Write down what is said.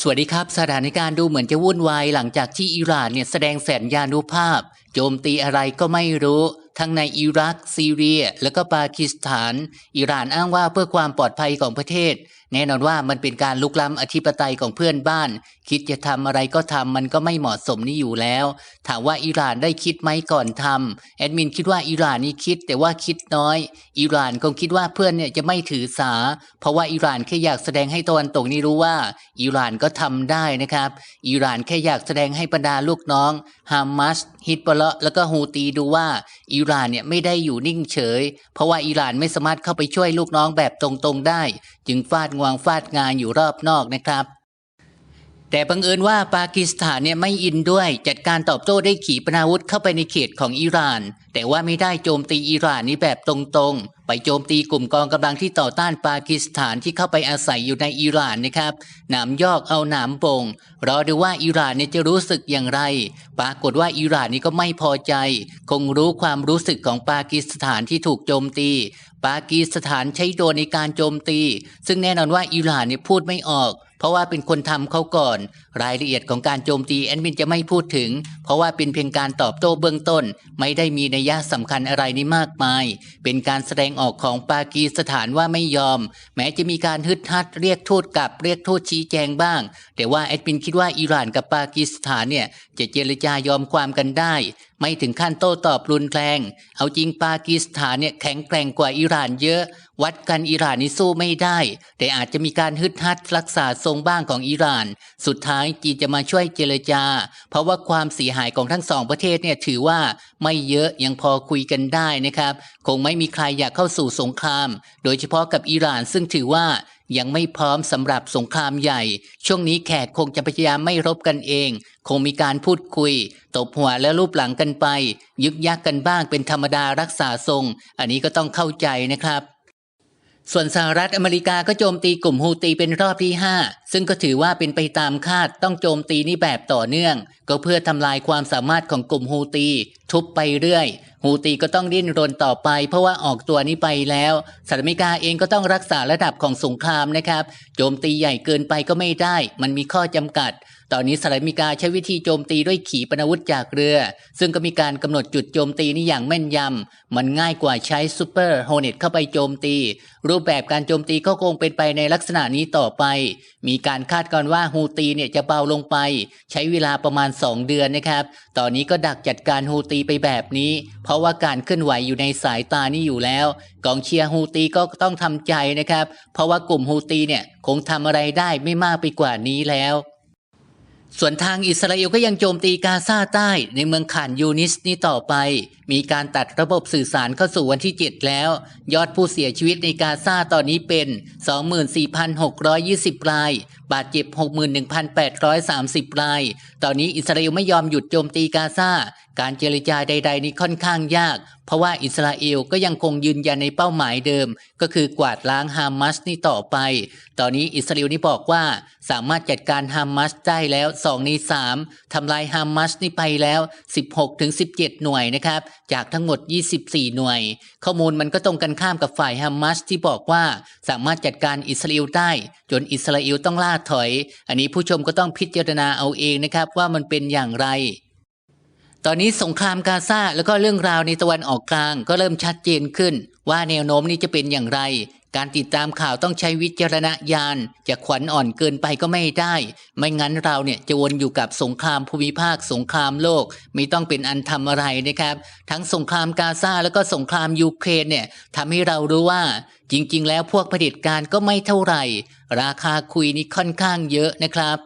สวัสดีครับ สถานการณ์ดูเหมือนจะวุ่นวายหลังจากที่อิหร่านเนี่ยแสดงแสนยานุภาพ โจมตีอะไรก็ไม่รู้ ทั้งในอิรัก ซีเรีย และก็ปากีสถาน อิหร่านอ้างว่าเพื่อความปลอดภัยของประเทศ แน่นอนว่ามันเป็นการลุกล้ำอธิปไตยของเพื่อนบ้าน คิดจะทำอะไรก็ทำมันก็ไม่เหมาะสมนี่อยู่แล้ว ถามว่าอิหร่านได้คิดไหมก่อนทำแอดมินคิดว่าอิหร่านนี่คิดแต่ว่าคิดน้อย อิหร่านคงคิดว่าเพื่อนเนี่ยจะไม่ถือสา เพราะว่าอิหร่านแค่อยากแสดงให้ตะวันตกนี่รู้ว่า อิหร่านก็ทำได้นะครับ อิหร่านแค่อยากแสดงให้บรรดาลูกน้องฮามาสฮิตบอลลแล้วก็ฮูตีดูว่าอิหร่านเนี่ยไม่ได้อยู่นิ่งเฉย เพราะว่าอิหร่านไม่สามารถเข้าไปช่วยลูกน้องแบบตรงๆได้ จึงฟาดงวงฟาดงานอยู่รอบนอกนะครับ แต่บังเอิญว่าปากีสถานเนี่ยไม่อินด้วย จัดการตอบโต้ได้ขีปนาวุธเข้าไปในเขตของอิหร่าน แต่ว่าไม่ได้โจมตีอิหร่านนี่แบบตรงๆ ไปโจมตีกลุ่มกองกำลังที่ต่อต้านปากีสถานที่เข้าไปอาศัยอยู่ในอิหร่านนะครับหนามยอกเอาหนามบงรอดูว่าอิหร่านเนี่ยจะรู้สึกอย่างไร ปรากฏว่าอิหร่านนี่ก็ไม่พอใจ คงรู้ความรู้สึกของปากีสถานที่ถูกโจมตีปากีสถานใช้โดนในการโจมตี ซึ่งแน่นอนว่าอิหร่านเนี่ยพูดไม่ออก ราะว่าเป็นคนทำเขาก่อน รายละเอียดของการโจมตีแอดมินจะไม่พูดถึง เพราะว่าเป็นเพียงการตอบโต้เบื้องต้น ไม่ได้มีนัยยะสำคัญอะไรนี่มากมาย เป็นการแสดงออกของปากีสถานว่าไม่ยอม แม้จะมีการฮึดฮัดเรียกทูตกลับเรียกทูตชี้แจงบ้าง แต่ว่าแอดมินคิดว่าอิหร่านกับปากีสถานเนี่ยจะเจรจายอมความกันได้ ไม่ถึงขั้นโต้ตอบรุนแรง เอาจริงปากีสถานเนี่ยแข็งแกร่งกว่าอิหร่านเยอะ วัดกันอิหร่านนี่สู้ไม่ได้ แต่อาจจะมีการฮึดฮัดรักษาทรงงบ้างของอิหร่าน สุดท้ายจีนจะมาช่วยเจรจา เพราะว่าความเสียหายของทั้งสองประเทศเนี่ยถือว่าไม่เยอะยังพอคุยกันได้นะครับ คงไม่มีใครอยากเข้าสู่สงคราม โดยเฉพาะกับอิหร่านซึ่งถือว่ายังไม่พร้อมสำหรับสงครามใหญ่ ช่วงนี้แขกคงจะพยายามไม่รบกันเอง คงมีการพูดคุย ตบหัวและรูปหลังกันไป ยึกยักกันบ้างเป็นธรรมดารักษาทรง อันนี้ก็ต้องเข้าใจนะครับ ส่วนสหรัฐอเมริกาก็โจมตีกลุ่มฮูตีเป็นรอบที่ 5 ซึ่งก็ถือว่าเป็นไปตามคาดต้องโจมตีนี่แบบต่อเนื่อง ก็เพื่อทำลายความสามารถของกลุ่มฮูตี ทุบไปเรื่อยฮูตีก็ต้องดิ้นรนต่อไป เพราะว่าออกตัวนี้ไปแล้วสหรัฐอเมริกาเองก็ต้องรักษาระดับของสงครามนะครับ โจมตีใหญ่เกินไปก็ไม่ได้ มันมีข้อจำกัด ตอนนี้สหรัฐมิกาใช้วิธีโจมตีด้วยขีปนาวุธจากเรือ ซึ่งก็มีการกำหนดจุดโจมตีนี่อย่างแม่นยำ มันง่ายกว่าใช้ซูเปอร์โฮเนตเข้าไปโจมตี รูปแบบการโจมตีก็คงเป็นไปในลักษณะนี้ต่อไป มีการคาดการณ์ว่าฮูตีเนี่ยจะเบาลงไป ใช้เวลาประมาณ 2 เดือนนะครับ ตอนนี้ก็ดักจัดการฮูตีไปแบบนี้ เพราะว่าการเคลื่อนไหวอยู่ในสายตานี่อยู่แล้ว กองเชียร์ฮูตีก็ต้องทำใจนะครับ เพราะว่ากลุ่มฮูตีเนี่ยคงทำอะไรได้ไม่มากไปกว่านี้แล้ว ส่วนทางอิสราเอลก็ยังโจมตีกาซาใต้ในเมืองขานยูนิสนี้ต่อไป มีการตัดระบบสื่อสารเข้าสู่วันที่ 7 แล้ว ยอดผู้เสียชีวิตในกาซาตอนนี้เป็น 24,620 ราย บาดเจ็บ 61,830 ราย ตอนนี้อิสราเอลไม่ยอมหยุดโจมตีกาซา การเจรจาใด ๆ นี้ค่อนข้างยาก เพราะว่าอิสราเอลก็ยังคงยืนยันในเป้าหมายเดิม ก็คือกวาดล้างฮามาสนี่ต่อไป ตอนนี้อิสราเอลนี่บอกว่าสามารถจัดการฮามาสได้แล้ว2ใน3ทำลายฮามาสนี่ไปแล้ว 16-17 หน่วยนะครับ จากทั้งหมด 24 หน่วย ข้อมูลมันก็ตรงกันข้ามกับฝ่ายฮามาสที่บอกว่า สามารถจัดการอิสราเอลได้ จนอิสราเอลต้องล่าถอย อันนี้ผู้ชมก็ต้องพิจารณาเอาเองนะครับว่ามันเป็นอย่างไร ตอนนี้สงครามกาซาแล้วก็เรื่องราวในตะวันออกกลาง ก็เริ่มชัดเจนขึ้น ว่าแนวโน้มนี้จะเป็นอย่างไร การติดตามข่าวต้องใช้วิจารณญาณจะขวัญอ่อนเกินไปก็ไม่ได้ ไม่งั้นเราเนี่ยจะวนอยู่กับสงครามภูมิภาค สงครามโลกไม่ต้องเป็นอันทำอะไรนะครับ ทั้งสงครามกาซาแล้วก็สงครามยูเครนเนี่ยทำให้เรารู้ว่าจริง ๆ แล้วพวกเผด็จการก็ไม่เท่าไหร่ ราคาคุยนี่ค่อนข้างเยอะนะครับ